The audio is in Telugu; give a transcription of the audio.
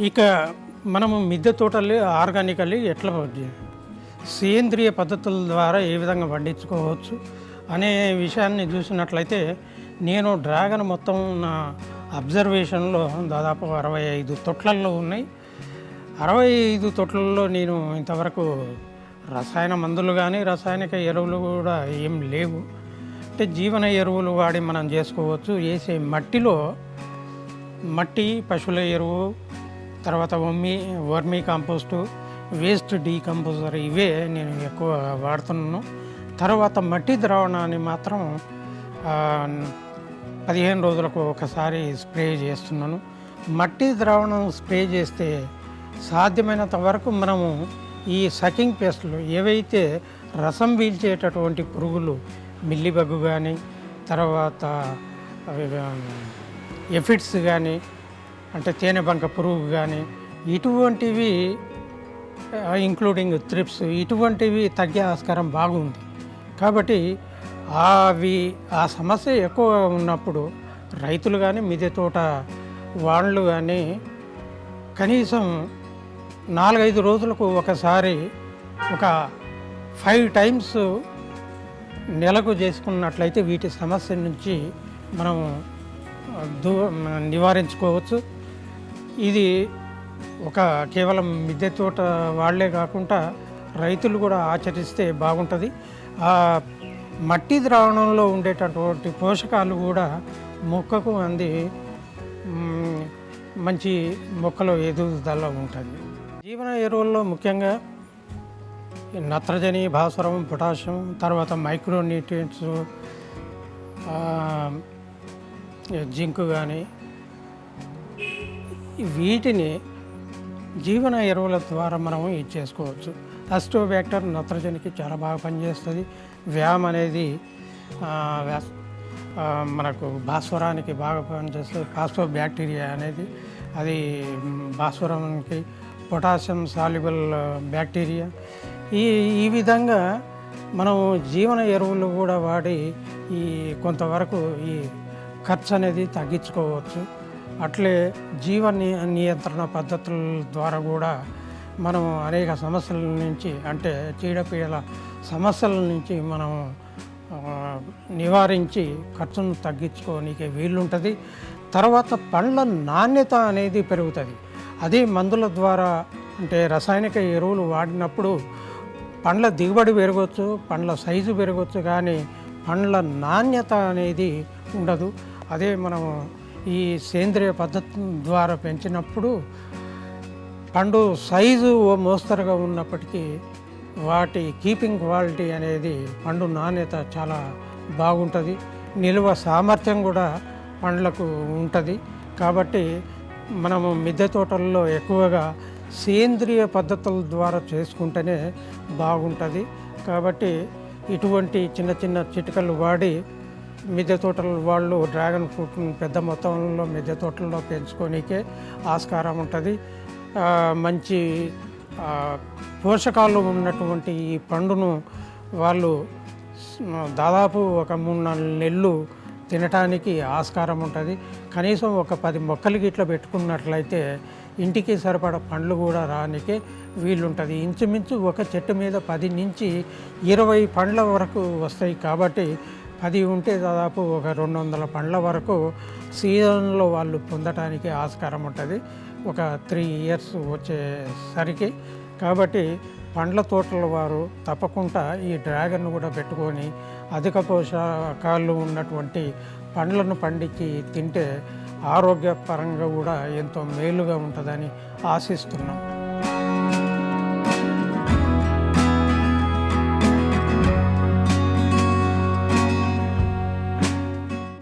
ఇక మనము మిద్దె తోటలు ఆర్గానికల్లీ ఎట్లా సేంద్రియ పద్ధతుల ద్వారా ఏ విధంగా పండించుకోవచ్చు అనే విషయాన్ని చూసినట్లయితే నేను డ్రాగన్ మొత్తం నా అబ్జర్వేషన్లో దాదాపు అరవై ఐదు తొట్లల్లో ఉన్నాయి. అరవై ఐదు తొట్లలో నేను ఇంతవరకు రసాయన మందులు కానీ రసాయనిక ఎరువులు కూడా ఏం లేవు. అంటే జీవన ఎరువులు వాడి మనం చేసుకోవచ్చు. వేసే మట్టిలో మట్టి పశువుల ఎరువు తర్వాత వమ్మి వర్మీ కంపోస్టు వేస్ట్ డీకంపోజర్ ఇవే నేను ఎక్కువ వాడుతున్నాను. తర్వాత మట్టి ద్రావణాన్ని మాత్రం పదిహేను రోజులకు ఒకసారి స్ప్రే చేస్తున్నాను. మట్టి ద్రావణం స్ప్రే చేస్తే సాధ్యమైనంత వరకు మనము ఈ సకింగ్ పేస్ట్లు ఏవైతే రసం పీల్చేటటువంటి పురుగులు మిల్లిబగ్గు కానీ తర్వాత అవి, ఎఫిడ్స్ కానీ అంటే తేనె బంక పురుగు కానీ ఇటువంటివి ఇంక్లూడింగ్ త్రిప్స్ ఇటువంటివి తగ్గే ఆస్కారం బాగుంది. కాబట్టి అవి ఆ సమస్య ఎక్కువ ఉన్నప్పుడు రైతులు కానీ మిద్దె తోట వాళ్ళు కానీ కనీసం నాలుగైదు రోజులకు ఒకసారి ఒక ఫైవ్ టైమ్స్ నెలకు చేసుకున్నట్లయితే వీటి సమస్య నుంచి మనం దూ నివారించుకోవచ్చు. ఇది ఒక కేవలం మిద్దె తోట వాళ్ళే కాకుండా రైతులు కూడా ఆచరిస్తే బాగుంటుంది. ఆ మట్టి ద్రావణంలో ఉండేటటువంటి పోషకాలు కూడా మొక్కకు అంది మంచి మొక్కలో ఎదుగుదల ఉంటుంది. జీవన ఎరువుల్లో ముఖ్యంగా నత్రజని భాస్వరం పొటాషియం తర్వాత మైక్రో న్యూట్రియంట్స్ జింక్ కానీ వీటిని జీవన ఎరువుల ద్వారా మనం ఇది చేసుకోవచ్చు. అస్టోబ్యాక్టర్ నత్రజనికి చాలా బాగా పనిచేస్తుంది. వ్యామ్ అనేది మనకు భాస్వరానికి బాగా పనిచేస్తుంది. భాస్వ బ్యాక్టీరియా అనేది అది భాస్వరంకి భాస్వరానికి పొటాషియం సాల్యుబుల్ బ్యాక్టీరియా. ఈ ఈ విధంగా మనం జీవన ఎరువులు కూడా వాడి ఈ కొంతవరకు ఈ ఖర్చు అనేది తగ్గించుకోవచ్చు. అట్లే జీవ నియంత్రణ పద్ధతుల ద్వారా కూడా మనం అనేక సమస్యల నుంచి అంటే చీడపీడల సమస్యల నుంచి మనం నివారించి ఖర్చును తగ్గించుకోనికి వీలుంటుంది. తర్వాత పండ్ల నాణ్యత అనేది పెరుగుతుంది. అదే మందుల ద్వారా అంటే రసాయనిక ఎరువులు వాడినప్పుడు పండ్ల దిగుబడి పెరగవచ్చు పండ్ల సైజు పెరగవచ్చు కానీ పండ్ల నాణ్యత అనేది ఉండదు. అదే మనం ఈ సేంద్రియ పద్ధతి ద్వారా పెంచినప్పుడు పండు సైజు ఓ మోస్తరుగా ఉన్నప్పటికీ వాటి కీపింగ్ క్వాలిటీ అనేది పండు నాణ్యత చాలా బాగుంటుంది. నిల్వ సామర్థ్యం కూడా పండ్లకు ఉంటుంది. కాబట్టి మనము మిద్దె తోటల్లో ఎక్కువగా సేంద్రియ పద్ధతుల ద్వారా చేసుకుంటేనే బాగుంటుంది. కాబట్టి ఇటువంటి చిన్న చిన్న చిటికలు వాడి మిద్దె తోటల వాళ్ళు డ్రాగన్ ఫ్రూట్ని పెద్ద మొత్తంలో మిద్దె తోటల్లో పెంచుకోనికే ఆస్కారం ఉంటుంది. మంచి పోషకాలు ఉన్నటువంటి ఈ పండును వాళ్ళు దాదాపు ఒక మూడు నాలుగు నెలలు తినటానికి ఆస్కారం ఉంటుంది. కనీసం ఒక పది మొక్కలు గిట్ల పెట్టుకున్నట్లయితే ఇంటికి సరిపడ పండ్లు కూడా రానికే వీలుంటుంది. ఇంచుమించు ఒక చెట్టు మీద పది నుంచి ఇరవై పండ్ల వరకు వస్తాయి కాబట్టి పది ఉంటే దాదాపు ఒక రెండు వందల పండ్ల వరకు సీజన్లో వాళ్ళు పొందటానికి ఆస్కారం ఉంటుంది. ఒక త్రీ ఇయర్స్ వచ్చేసరికి. కాబట్టి పండ్ల తోటల వారు తప్పకుండా ఈ డ్రాగన్ కూడా పెట్టుకొని అధిక పోషకాలు ఉన్నటువంటి పండ్లను పండించి తింటే ఆరోగ్యపరంగా కూడా ఎంతో మేలుగా ఉంటుందని ఆశిస్తున్నాం.